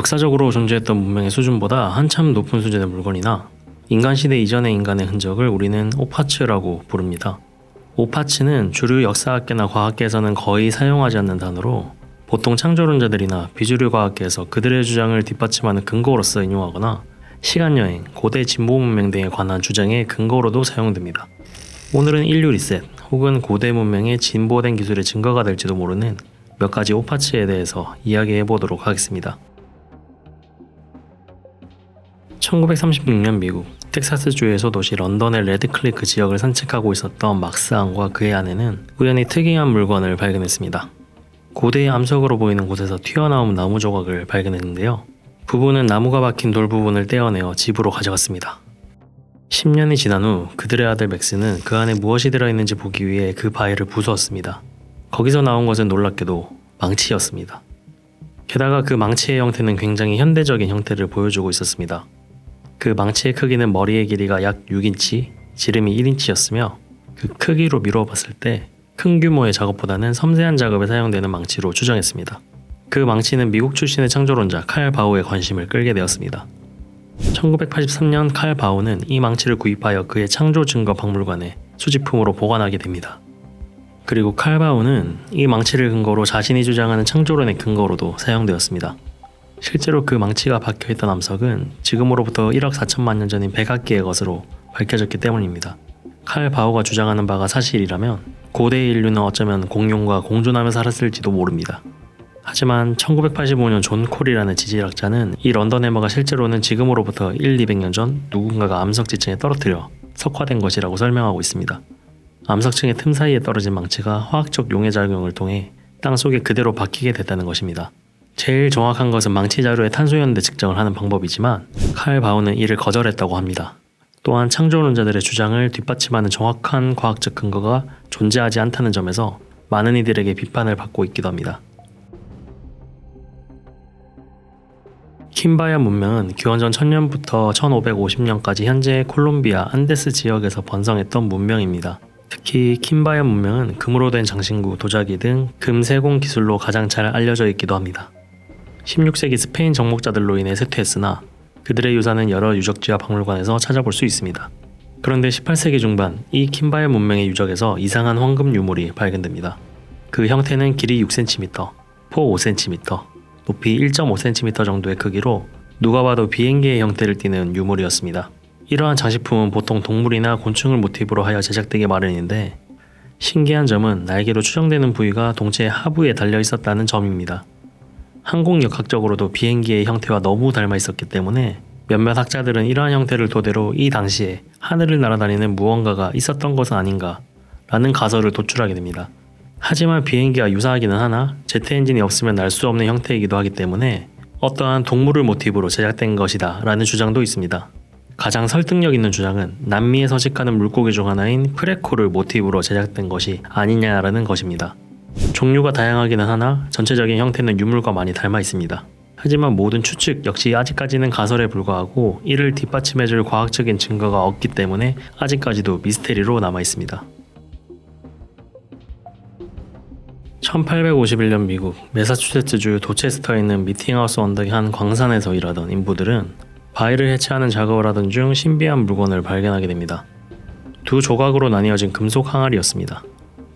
역사적으로 존재했던 문명의 수준보다 한참 높은 수준의 물건이나 인간 시대 이전의 인간의 흔적을 우리는 오파츠라고 부릅니다. 오파츠는 주류 역사학계나 과학계에서는 거의 사용하지 않는 단어로 보통 창조론자들이나 비주류 과학계에서 그들의 주장을 뒷받침하는 근거로서 인용하거나 시간여행, 고대 진보 문명 등에 관한 주장의 근거로도 사용됩니다. 오늘은 인류 리셋 혹은 고대 문명의 진보된 기술의 증거가 될지도 모르는 몇 가지 오파츠에 대해서 이야기해 보도록 하겠습니다. 1936년 미국 텍사스주의 소도시 런던의 레드클리크 지역을 산책하고 있었던 막스항과 그의 아내는 우연히 특이한 물건을 발견했습니다. 고대의 암석으로 보이는 곳에서 튀어나온 나무 조각을 발견했는데요. 부부는 나무가 박힌 돌 부분을 떼어내어 집으로 가져갔습니다. 10년이 지난 후 그들의 아들 맥스는 그 안에 무엇이 들어있는지 보기 위해 그 바위를 부수었습니다. 거기서 나온 것은 놀랍게도 망치였습니다. 게다가 그 망치의 형태는 굉장히 현대적인 형태를 보여주고 있었습니다. 그 망치의 크기는 머리의 길이가 약 6인치, 지름이 1인치였으며 그 크기로 미루어 봤을 때 큰 규모의 작업보다는 섬세한 작업에 사용되는 망치로 추정했습니다. 그 망치는 미국 출신의 창조론자 칼 바우의 관심을 끌게 되었습니다. 1983년 칼 바우는 이 망치를 구입하여 그의 창조 증거 박물관에 수집품으로 보관하게 됩니다. 그리고 칼 바우는 이 망치를 근거로 자신이 주장하는 창조론의 근거로도 사용되었습니다. 실제로 그 망치가 박혀있던 암석은 지금으로부터 1억 4천만 년 전인 백악기의 것으로 밝혀졌기 때문입니다. 칼 바우가 주장하는 바가 사실이라면 고대 인류는 어쩌면 공룡과 공존하며 살았을지도 모릅니다. 하지만 1985년 존 콜이라는 지질학자는 이 런던 해머가 실제로는 지금으로부터 1, 200년 전 누군가가 암석 지층에 떨어뜨려 석화된 것이라고 설명하고 있습니다. 암석층의 틈 사이에 떨어진 망치가 화학적 용해 작용을 통해 땅 속에 그대로 박히게 됐다는 것입니다. 제일 정확한 것은 망치 자료의 탄소연대 측정을 하는 방법이지만 칼 바우는 이를 거절했다고 합니다. 또한 창조론자들의 주장을 뒷받침하는 정확한 과학적 근거가 존재하지 않다는 점에서 많은 이들에게 비판을 받고 있기도 합니다. 킴바야 문명은 기원전 1000년부터 1550년까지 현재 콜롬비아 안데스 지역에서 번성했던 문명입니다. 특히 킴바야 문명은 금으로 된 장신구, 도자기 등 금세공 기술로 가장 잘 알려져 있기도 합니다. 16세기 스페인 정복자들로 인해 쇠퇴했으나 그들의 유산은 여러 유적지와 박물관에서 찾아볼 수 있습니다. 그런데 18세기 중반 이 킴바야 문명의 유적에서 이상한 황금 유물이 발견됩니다. 그 형태는 길이 6cm, 폭 5cm, 높이 1.5cm 정도의 크기로 누가 봐도 비행기의 형태를 띠는 유물이었습니다. 이러한 장식품은 보통 동물이나 곤충을 모티브로 하여 제작되기 마련인데 신기한 점은 날개로 추정되는 부위가 동체의 하부에 달려 있었다는 점입니다. 항공 역학적으로도 비행기의 형태와 너무 닮아 있었기 때문에 몇몇 학자들은 이러한 형태를 토대로 이 당시에 하늘을 날아다니는 무언가가 있었던 것은 아닌가 라는 가설을 도출하게 됩니다. 하지만 비행기와 유사하기는 하나 제트 엔진이 없으면 날 수 없는 형태이기도 하기 때문에 어떠한 동물을 모티브로 제작된 것이다 라는 주장도 있습니다. 가장 설득력 있는 주장은 남미에 서식하는 물고기 중 하나인 프레코를 모티브로 제작된 것이 아니냐라는 것입니다. 종류가 다양하기는 하나 전체적인 형태는 유물과 많이 닮아 있습니다. 하지만 모든 추측 역시 아직까지는 가설에 불과하고 이를 뒷받침해줄 과학적인 증거가 없기 때문에 아직까지도 미스테리로 남아 있습니다. 1851년 미국 매사추세츠주 도체스터에 있는 미팅하우스 언덕의 한 광산에서 일하던 인부들은 바위를 해체하는 작업을 하던 중 신비한 물건을 발견하게 됩니다. 두 조각으로 나뉘어진 금속 항아리였습니다.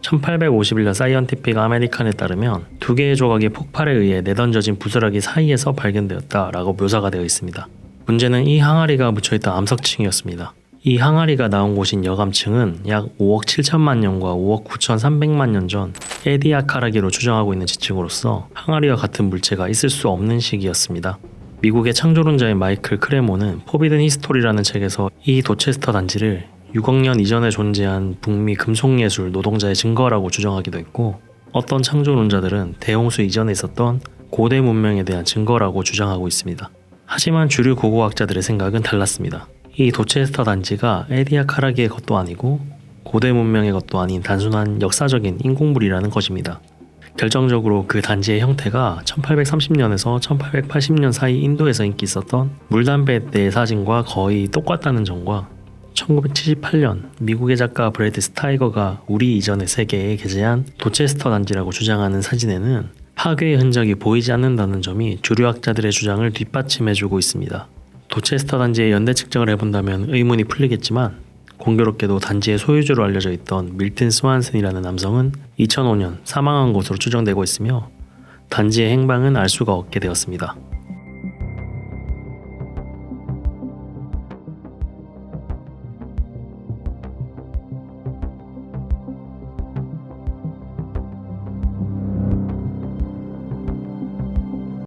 1851년 사이언티픽 아메리칸에 따르면 두 개의 조각이 폭발에 의해 내던져진 부스러기 사이에서 발견되었다라고 묘사가 되어 있습니다. 문제는 이 항아리가 묻혀있던 암석층이었습니다. 이 항아리가 나온 곳인 여감층은 약 5억 7천만 년과 5억 9천3백만 년 전 에디아카라기로 추정하고 있는 지층으로서 항아리와 같은 물체가 있을 수 없는 시기였습니다. 미국의 창조론자인 마이클 크레모는 포비든 히스토리라는 책에서 이 도체스터 단지를 6억 년 이전에 존재한 북미 금속예술 노동자의 증거라고 주장하기도 했고 어떤 창조론자들은 대홍수 이전에 있었던 고대 문명에 대한 증거라고 주장하고 있습니다. 하지만 주류 고고학자들의 생각은 달랐습니다. 이 도체스터 단지가 에디아 카라기의 것도 아니고 고대 문명의 것도 아닌 단순한 역사적인 인공물이라는 것입니다. 결정적으로 그 단지의 형태가 1830년에서 1880년 사이 인도에서 인기 있었던 물담배 때의 사진과 거의 똑같다는 점과 1978년 미국의 작가 브래드 스타이거가 우리 이전의 세계에 게재한 도체스터 단지라고 주장하는 사진에는 파괴의 흔적이 보이지 않는다는 점이 주류학자들의 주장을 뒷받침해주고 있습니다. 도체스터 단지의 연대 측정을 해본다면 의문이 풀리겠지만 공교롭게도 단지의 소유주로 알려져 있던 밀튼 스완슨이라는 남성은 2005년 사망한 것으로 추정되고 있으며 단지의 행방은 알 수가 없게 되었습니다.